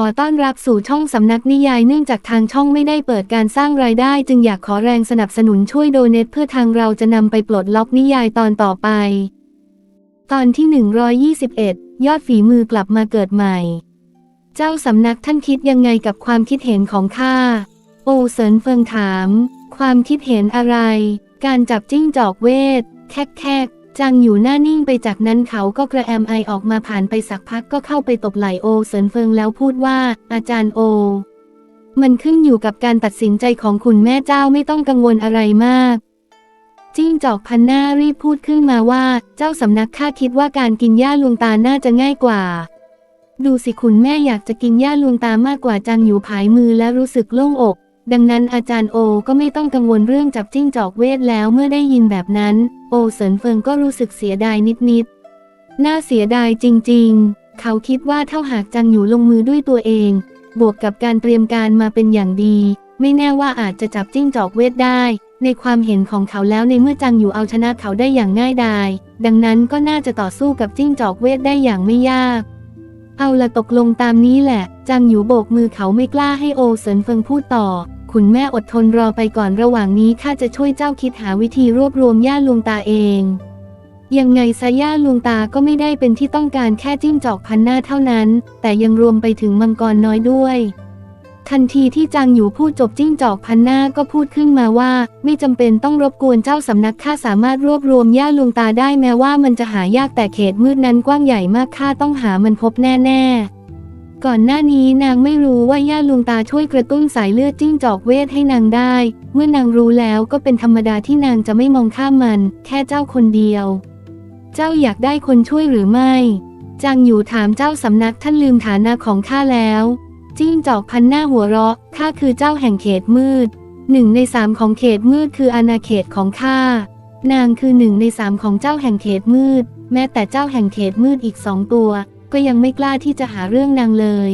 ขอต้อนรับสู่ช่องสำนักนิยายเนื่องจากทางช่องไม่ได้เปิดการสร้างรายได้ จึงอยากขอแรงสนับสนุนช่วยโดเนทเพื่อทางเราจะนำไปปลดล็อกนิยายตอนต่อไป ตอนที่ 121 ยอดฝีมือกลับมาเกิดใหม่ เจ้าสำนักท่านคิดยังไงกับความคิดเห็นของข้า โอเซินเฟิงถาม ความคิดเห็นอะไร การจับจิ้งจอกเวท แคกแคก จังอยู่หน้านิ่งไปจากนั้นเขาก็กระแอมไอออกมาผ่านไปสักพักก็เข้าไปตบไหล่โอเซินเฟิงแล้วพูดว่า อาจารย์โอ มันขึ้นอยู่กับการตัดสินใจของคุณแม่เจ้าไม่ต้องกังวลอะไรมาก จิ้งจอกพันหน้ารีบพูดขึ้นมาว่า เจ้าสำนักข้าคิดว่าการกินหญ้าลวงตาน่าจะง่ายกว่า ดูสิคุณแม่อยากจะกินหญ้าลวงตามากกว่าจังอยู่ผายมือและรู้สึกโล่งอก ดังนั้นอาจารย์โอก็ไม่ต้องกังวลเรื่องจับจิ้งจอกเวทแล้วเมื่อได้ยินแบบนั้น โอเซินเฟิงก็รู้สึกเสียดายนิดๆ น่าเสียดายจริงๆ เขาคิดว่าเท่าหากจังอยู่ลงมือด้วยตัวเอง บวกกับการเตรียมการมาเป็นอย่างดี ไม่แน่ว่าอาจจะจับจิ้งจอกเวทได้ ในความเห็นของเขาแล้วในเมื่อจังอยู่เอาชนะเขาได้อย่างง่ายดาย ดังนั้นก็น่าจะต่อสู้กับจิ้งจอกเวทได้อย่างไม่ยากเอาละตกลงตามนี้แหละ จังอยู่โบกมือเขาไม่กล้าให้โอเซินเฟิงพูดต่อ คุณแม่อดทนรอไปก่อนระหว่างนี้ข้าจะช่วยเจ้าคิดหาวิธีรวบรวมย่าลวงตาเอง ยังไงซะย่าลวงตาก็ไม่ได้เป็นที่ต้องการแค่จิ้งจอกพันหน้าเท่านั้น แต่ยังรวมไปถึงมังกรน้อยด้วย ทันทีที่จางอยู่พูดจบจิ้งจอกพันหน้าก็พูดขึ้นมาว่า ไม่จำเป็นต้องรบกวนเจ้าสำนักข้าสามารถรวบรวมย่าลวงตาได้แม้ว่ามันจะหายากแต่เขตมืดนั้นกว้างใหญ่มากข้าต้องหามันพบแน่ ๆ ก่อนหน้านี้นางไม่รู้ว่าย่าลวงตาช่วยกระตุ้นสายเลือดจิ้งจอกเวทให้นางได้ เมื่อนางรู้แล้วก็เป็นธรรมดาที่นางจะไม่มองข้ามมัน แค่เจ้าคนเดียว เจ้าอยากได้คนช่วยหรือไม่จางอยู่ถามเจ้าสำนักท่านลืมฐานะของข้าแล้ว จิ้งจอกพันหน้าหัวเราะข้าคือเจ้าแห่งเขตมืดหนึ่งในสามของเขตมืดคืออาณาเขตของข้านางคือหนึ่งในสามของเจ้าแห่งเขตมืด แม้แต่เจ้าแห่งเขตมืดอีกสองตัว ก็ยังไม่กล้าที่จะหาเรื่องนางเลย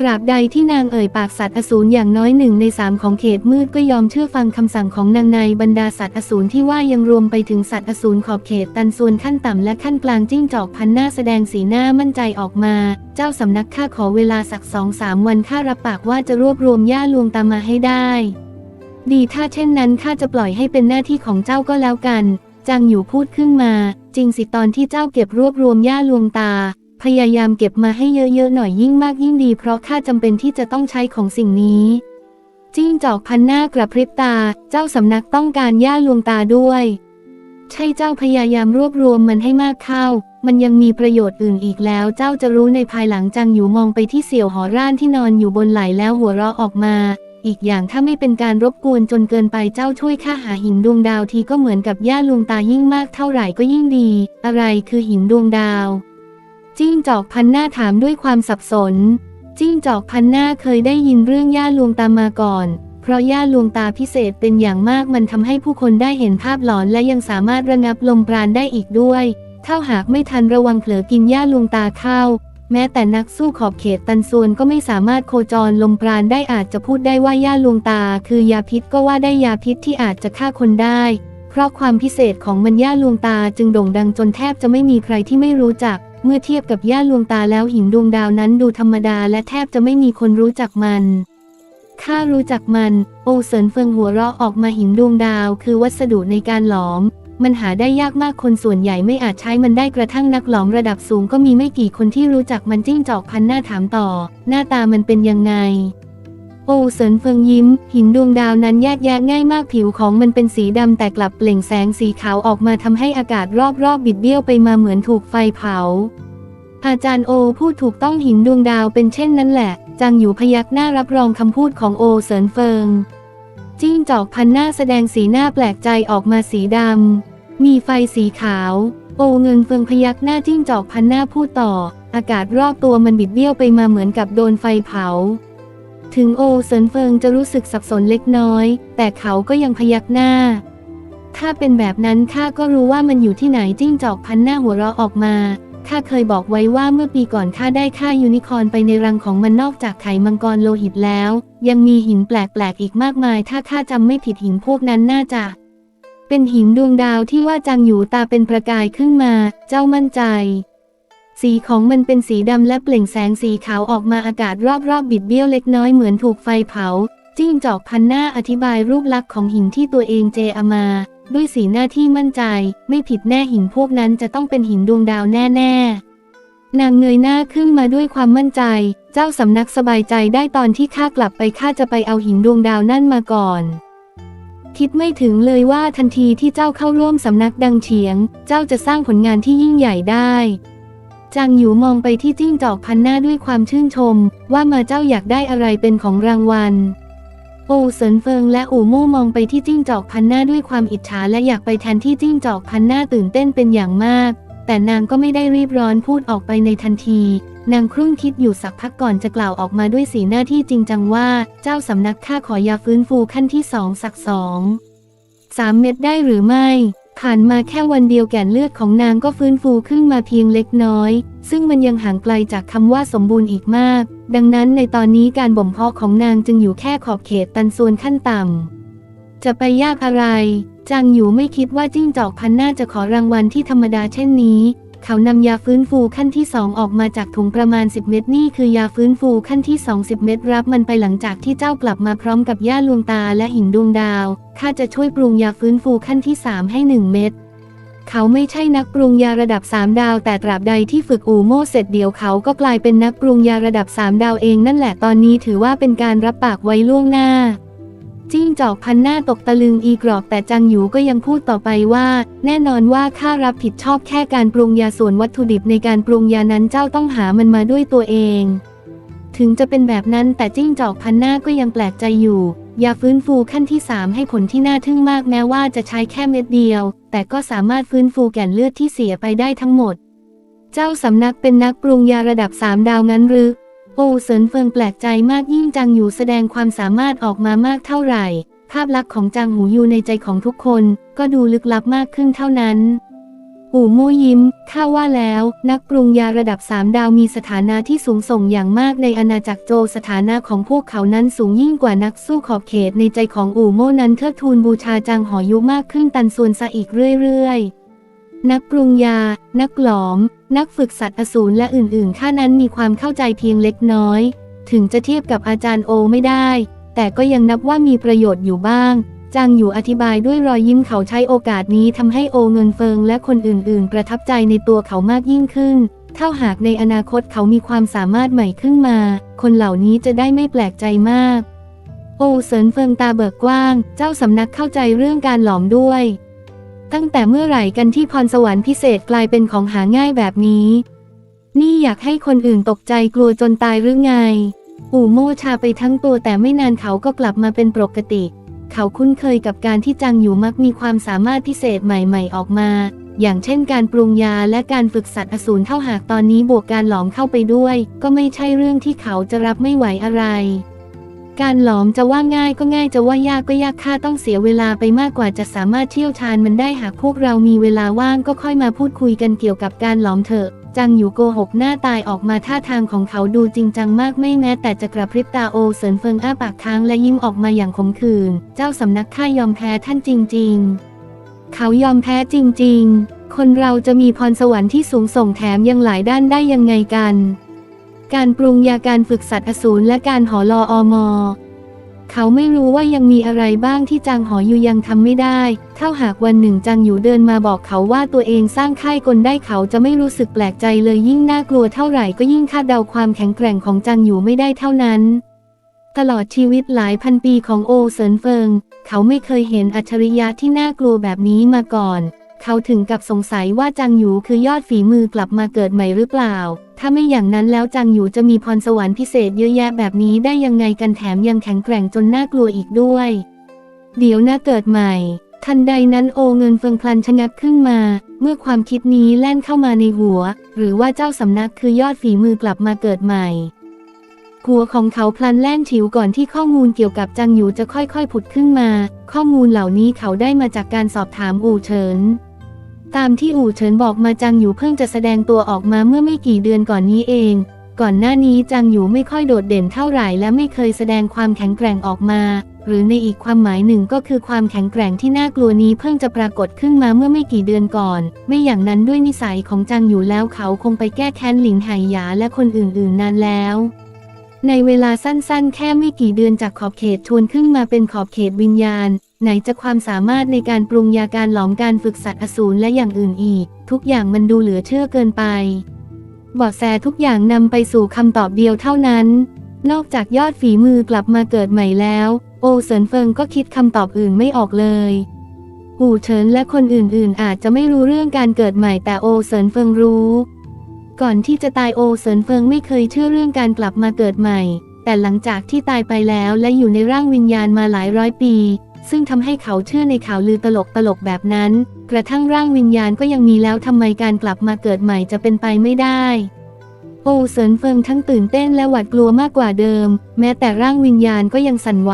ตราบใดที่นางเอ่ยปากสัตว์อสูรอย่างน้อยหนึ่งในสามของเขตมืดก็ยอมเชื่อฟังคำสั่งของนางในบรรดาสัตว์อสูรที่ว่ายังรวมไปถึงสัตว์อสูรขอบเขตตันส่วนขั้นต่ำและขั้นกลางจิ้งจอกพันหน้าแสดงสีหน้ามั่นใจออกมา เจ้าสำนักข้าขอเวลาสักสองสามวันข้ารับปากว่าจะรวบรวมย่าลวงตามมาให้ได้ ดีถ้าเช่นนั้นข้าจะปล่อยให้เป็นหน้าที่ของเจ้าก็แล้วกันจางอยู่พูดขึ้นมา จริงสิตอนที่เจ้าเก็บรวบรวมย่าลวงตา พยายามเก็บมาให้เยอะๆหน่อยยิ่งมากยิ่งดี เพราะข้าจำเป็นที่จะต้องใช้ของสิ่งนี้ จิ้งจอกพันหน้ากระพริบตา เจ้าสำนักต้องการย่าลวงตาด้วย ใช่เจ้าพยายามรวบรวมมันให้มากเข้า มันยังมีประโยชน์อื่นอีกแล้ว เจ้าจะรู้ในภายหลังจังอยู่มองไปที่เสี่ยวหอร่านที่นอนอยู่บนไหลแล้วหัวเราะออกมา อีกอย่างถ้าไม่เป็นการรบกวนจนเกินไปเจ้าช่วยข้าหาหินดวงดาวทีก็เหมือนกับย่าลวงตายิ่งมากเท่าไหร่ก็ยิ่งดี อะไรคือหินดวงดาว จิ้งจอกพันหน้าถามด้วยความสับสน จิ้งจอกพันหน้าเคยได้ยินเรื่องย่าลวงตามาก่อน เพราะย่าลวงตาพิเศษเป็นอย่างมากมันทำให้ผู้คนได้เห็นภาพหลอนและยังสามารถระงับลมปราณได้อีกด้วย ถ้าหากไม่ทันระวังเผลอกินย่าลวงตาเข้า แม้แต่นักสู้ขอบเขตตันส่วนก็ไม่สามารถโคจรลมปราณได้อาจจะพูดได้ว่าย่าลวงตา คือยาพิษก็ว่าได้ยาพิษที่อาจจะฆ่าคนได้ เพราะความพิเศษของมันย่าลวงตาจึงโด่งดังจนแทบจะไม่มีใครที่ไม่รู้จัก เมื่อเทียบกับย่าลวงตาแล้วหินดวงดาวนั้นดูธรรมดาและแทบจะไม่มีคนรู้จักมันข้ารู้จักมัน โอเซินเฟิงหัวเราะออกมาหินดวงดาว คือวัสดุในการหลอม มันหาได้ยากมากคนส่วนใหญ่ไม่อาจใช้มันได้กระทั่งนักหลอมระดับสูงก็มีไม่กี่คนที่รู้จักมันจิ้งจอกพันหน้าถามต่อ หน้าตามันเป็นยังไง โอเซินเฟิงยิ้ม หินดวงดาวนั้นแยกแยะง่ายมากผิวของมันเป็นสีดำแต่กลับเปล่งแสงสีขาวออกมาทำให้อากาศรอบๆบิดเบี้ยวไปมาเหมือนถูกไฟเผา อาจารย์โอพูดถูกต้องหินดวงดาวเป็นเช่นนั้นแหละ จางอยู่พยักหน้ารับรองคำพูดของโอเซินเฟิง จิ้งจอกพันหน้าแสดงสีหน้าแปลกใจออกมาสีดำมีไฟสีขาว โอเงินเฟิงพยักหน้าจิ้งจอกพันหน้าพูดต่อ อากาศรอบตัวมันบิดเบี้ยวไปมาเหมือนกับโดนไฟเผา ถึงโอเซินเฟิงจะรู้สึกสับสนเล็กน้อย แต่เขาก็ยังพยักหน้า ถ้าเป็นแบบนั้นข้าก็รู้ว่ามันอยู่ที่ไหนจิ้งจอกพันหน้าหัวเราะออกมาข้าเคยบอกไว้ว่าเมื่อปีก่อนข้าได้ฆ่ายูนิคอร์นไปในรังของมันนอกจากไข่มังกรโลหิตแล้ว ยังมีหินแปลกๆอีกมากมาย ถ้าข้าจำไม่ผิดหินพวกนั้นน่าจะ เป็นหินดวงดาวที่ว่าจังอยู่ตาเป็นประกายขึ้นมา เจ้ามั่นใจ สีของมันเป็นสีดำและเปล่งแสงสีขาวออกมาอากาศรอบๆ บิดเบี้ยวเล็กน้อยเหมือนถูกไฟเผา จิ้งจอกพันหน้าอธิบายรูปลักษณ์ของหินที่ตัวเองเจอามา ด้วยสีหน้าที่มั่นใจ ไม่ผิดแน่หินพวกนั้นจะต้องเป็นหินดวงดาวแน่ๆ นางเงยหน้าขึ้นมาด้วยความมั่นใจ เจ้าสำนักสบายใจได้ตอนที่ข้ากลับไปข้าจะไปเอาหินดวงดาวนั่นมาก่อนคิดไม่ถึงเลยว่าทันทีที่เจ้าเข้าร่วมสำนักดังเฉียง เจ้าจะสร้างผลงานที่ยิ่งใหญ่ได้ จางหยูมองไปที่จิ้งจอกพันหน้าด้วยความชื่นชม ว่ามาเจ้าอยากได้อะไรเป็นของรางวัล โอเซินเฟิงและอู่มู่มองไปที่จิ้งจอกพันหน้าด้วยความอิจฉาและอยากไปแทนที่จิ้งจอกพันหน้าตื่นเต้นเป็นอย่างมาก แต่นางก็ไม่ได้รีบร้อนพูดออกไปในทันที นางครุ่นคิดอยู่สักพักก่อนจะกล่าวออกมาด้วยสีหน้าที่จริงจังว่า เจ้าสำนักข้าขอยาฟื้นฟูขั้นที่สองสักสองสามเม็ดได้หรือไม่ ผ่านมาแค่วันเดียวแก่นเลือดของนางก็ฟื้นฟูขึ้นมาเพียงเล็กน้อย ซึ่งมันยังห่างไกลจากคำว่าสมบูรณ์อีกมาก ดังนั้นในตอนนี้การบ่มเพาะของนางจึงอยู่แค่ขอบเขตตันส่วนขั้นต่ำ จะไปยากอะไร จางอยู่ไม่คิดว่าจิ้งจอกพันหน้าจะขอรางวัลที่ธรรมดาเช่นนี้ เขานำยาฟื้นฟูขั้นที่ 2 ออกมาจากถุงประมาณ 10 เม็ดนี่คือยาฟื้นฟูขั้นที่ 20 เม็ดรับมันไปหลังจากที่เจ้ากลับมาพร้อมกับย่าลวงตาและหินดวงดาวข้าจะช่วยปรุงยาฟื้นฟูขั้นที่ 3 ให้ 1 เม็ดเขาไม่ใช่นักปรุงยาระดับ 3 ดาว แต่ตราบใดที่ฝึกอูโม่เสร็จเดี๋ยวเขาก็กลายเป็นนักปรุงยาระดับ 3 ดาวเองนั่นแหละตอนนี้ถือว่าเป็นการรับปากไว้ล่วงหน้า จิ้งจอกพันหน้าตกตะลึงอีกรอบแต่จังหยูก็ยังพูดต่อไปว่า แน่นอนว่าข้ารับผิดชอบแค่การปรุงยาส่วนวัตถุดิบในการปรุงยานั้นเจ้าต้องหามันมาด้วยตัวเอง ถึงจะเป็นแบบนั้นแต่จิ้งจอกพันหน้าก็ยังแปลกใจอยู่ ยาฟื้นฟูขั้นที่ 3 ให้ผลที่น่าทึ่งมากแม้ว่าจะใช้แค่เม็ดเดียว แต่ก็สามารถฟื้นฟูแก่นเลือดที่เสียไปได้ทั้งหมด เจ้าสำนักเป็นนักปรุงยาระดับ3ดาวงั้นหรือ โอเซินเฟิงแปลกใจมากยิ่งจังอยู่แสดงความสามารถออกมามากเท่าไหร่ ภาพลักษณ์ของจางหูอยู่ในใจของทุกคน ก็ดูลึกลับมากขึ้นเท่านั้น อู่โมยิ้มข้าว่าแล้ว นักปรุงยาระดับสามดาวมีสถานะที่สูงส่งอย่างมากในอาณาจักรโจสถานะของพวกเขานั้นสูงยิ่งกว่านักสู้ขอบเขตในใจของอู่โมนั้นเทิดทูนบูชาจางหอยุมากขึ้นตันส่วนซะอีกเรื่อยๆ นักปรุงยา นักหลอม นักฝึกสัตว์อสูรและอื่นๆข้านั้นมีความเข้าใจเพียงเล็กน้อย ถึงจะเทียบกับอาจารย์โอไม่ได้ แต่ก็ยังนับว่ามีประโยชน์อยู่บ้าง จางอยู่อธิบายด้วยรอยยิ้มเขาใช้โอกาสนี้ทำให้โอเงินเฟิงและคนอื่นๆ ประทับใจในตัวเขามากยิ่งขึ้น เท่าหากในอนาคตเขามีความสามารถใหม่ขึ้นมา คนเหล่านี้จะได้ไม่แปลกใจมาก โอเซินเฟิงตาเบิกกว้าง เจ้าสำนักเข้าใจเรื่องการหลอมด้วย ตั้งแต่เมื่อไหร่กันที่พรสวรรค์พิเศษกลายเป็นของหาง่ายแบบนี้ นี่อยากให้คนอื่นตกใจกลัวจนตายหรือไง อู่โมชาไปทั้งตัวแต่ไม่นานเขาก็กลับมาเป็นปกติ เขาคุ้นเคยกับการที่จังอยู่มักมีความสามารถพิเศษใหม่ๆออกมา อย่างเช่นการปรุงยาและการฝึกสัตว์อสูรเท่าหากตอนนี้บวกการหลอมเข้าไปด้วย ก็ไม่ใช่เรื่องที่เขาจะรับไม่ไหวอะไร การหลอมจะว่าง่ายก็ง่ายจะว่ายากก็ยากค่าต้องเสียเวลาไปมากกว่าจะสามารถเชี่ยวชาญมันได้หากพวกเรามีเวลาว่างก็ค่อยมาพูดคุยกันเกี่ยวกับการหลอมเถอะจังอยู่โกหกหน้าตายออกมาท่าทางของเขาดูจริงจังมากไม่แม้แต่จะกระพริบตาโอเสินเฟิงอ้าปากค้างและยิ้มออกมาอย่างขมขื่นเจ้าสำนักข้ายอมแพ้ท่านจริง ๆ เขายอมแพ้จริง ๆ คนเราจะมีพรสวรรค์ที่สูงส่งแถมยังหลายด้านได้ยังไงกัน การปรุงยาการฝึกสัตว์อสูรและการหอรออมอ เขาไม่รู้ว่ายังมีอะไรบ้างที่จางหออยู่ยังทำไม่ได้ เท่าหากวันหนึ่งจางอยู่เดินมาบอกเขาว่าตัวเองสร้างค่ายกลได้เขาจะไม่รู้สึกแปลกใจเลยยิ่งน่ากลัวเท่าไหร่ก็ยิ่งคาดเดาความแข็งแกร่งของจางอยู่ไม่ได้เท่านั้น ตลอดชีวิตหลายพันปีของโอเซินเฟิง เขาไม่เคยเห็นอัจฉริยะที่น่ากลัวแบบนี้มาก่อน เขาถึงกับสงสัยว่าจางหยูคือยอดฝีมือกลับมาเกิดใหม่หรือเปล่า ถ้าไม่อย่างนั้นแล้วจางหยูจะมีพรสวรรค์พิเศษเยอะแยะแบบนี้ได้ยังไงกันแถมยังแข็งแกร่งจนน่ากลัวอีกด้วย เดี๋ยวนะเกิดใหม่ ทันใดนั้นโอเงินเฟิงพลันชะงักขึ้นมา เมื่อความคิดนี้แล่นเข้ามาในหัว หรือว่าเจ้าสำนักคือยอดฝีมือกลับมาเกิดใหม่หัวของเขาพลันแล่นฉิวก่อนที่ข้อมูลเกี่ยวกับจังหยูจะค่อยๆผุดขึ้นมา ข้อมูลเหล่านี้เขาได้มาจากการสอบถามอู่เฉิน ตามที่อู่เฉินบอกมาจังหยูเพิ่งจะแสดงตัวออกมาเมื่อไม่กี่เดือนก่อนนี้เอง ก่อนหน้านี้จางหยูไม่ค่อยโดดเด่นเท่าไหร่และไม่เคยแสดงความแข็งแกร่งออกมา หรือในอีกความหมายหนึ่งก็คือความแข็งแกร่งที่น่ากลัวนี้เพิ่งจะปรากฏขึ้นมาเมื่อไม่กี่เดือนก่อน ไม่อย่างนั้นด้วยนิสัยของจางหยูแล้วเขาคงไปแก้แค้นหลิงไหหยาและคนอื่นๆนานแล้วในเวลาสั้นๆ แค่ไม่กี่เดือนจากขอบเขตชวนขึ้นมาเป็นขอบเขตวิญญาณ ไหนจะความสามารถในการปรุงยาการหลอมการฝึกสัตว์อสูรและอย่างอื่นอีก ทุกอย่างมันดูเหลือเชื่อเกินไปเบาะแสทุกอย่างนำไปสู่คำตอบเดียวเท่านั้น นอกจากยอดฝีมือกลับมาเกิดใหม่แล้ว โอเซินเฟิงก็คิดคำตอบอื่นไม่ออกเลยหูเฉินและคนอื่นๆ อาจจะไม่รู้เรื่องการเกิดใหม่แต่โอเซินเฟิงรู้ ก่อนที่จะตายโอเซินเฟิงไม่เคยเชื่อเรื่องการกลับมาเกิดใหม่ แต่หลังจากที่ตายไปแล้วและอยู่ในร่างวิญญาณมาหลายร้อยปี ซึ่งทำให้เขาเชื่อในข่าวลือตลกตลกๆแบบนั้น กระทั่งร่างวิญญาณก็ยังมีแล้วทำไมการกลับมาเกิดใหม่จะเป็นไปไม่ได้ โอเซินเฟิงทั้งตื่นเต้นและหวาดกลัวมากกว่าเดิม แม้แต่ร่างวิญญาณก็ยังสั่นไหว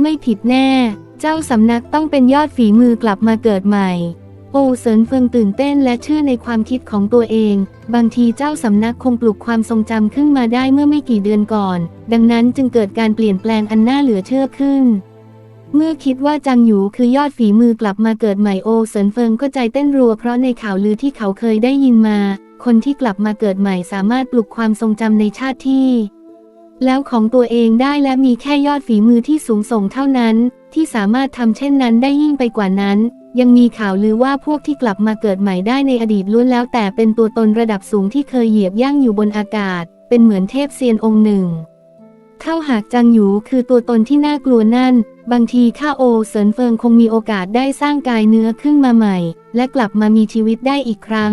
ไม่ผิดแน่ เจ้าสำนักต้องเป็นยอดฝีมือกลับมาเกิดใหม่ โอเซินเฟิงตื่นเต้นและเชื่อในความคิดของตัวเอง บางทีเจ้าสำนักคงปลุกความทรงจำขึ้นมาได้เมื่อไม่กี่เดือนก่อน ดังนั้นจึงเกิดการเปลี่ยนแปลงอันน่าเหลือเชื่อขึ้น เมื่อคิดว่าจังหยูคือยอดฝีมือกลับมาเกิดใหม่โอเซินเฟิงก็ใจเต้นรัวเพราะในข่าวลือที่เขาเคยได้ยินมา คนที่กลับมาเกิดใหม่สามารถปลุกความทรงจำในชาติที่ แล้วของตัวเองได้และมีแค่ยอดฝีมือที่สูงส่งเท่านั้น ที่สามารถทำเช่นนั้นได้ยิ่งไปกว่านั้น ยังมีข่าวลือว่าพวกที่กลับมาเกิดใหม่ได้ในอดีตล้วนแล้วแต่เป็นตัวตนระดับสูงที่เคยเหยียบย่างอยู่บนอากาศ เป็นเหมือนเทพเซียนองค์หนึ่ง เข้าหากจังหยูคือตัวตนที่น่ากลัวนั่น บางทีข้าโอเซินเฟิงคงมีโอกาสได้สร้างกายเนื้อขึ้นมาใหม่ และกลับมามีชีวิตได้อีกครั้ง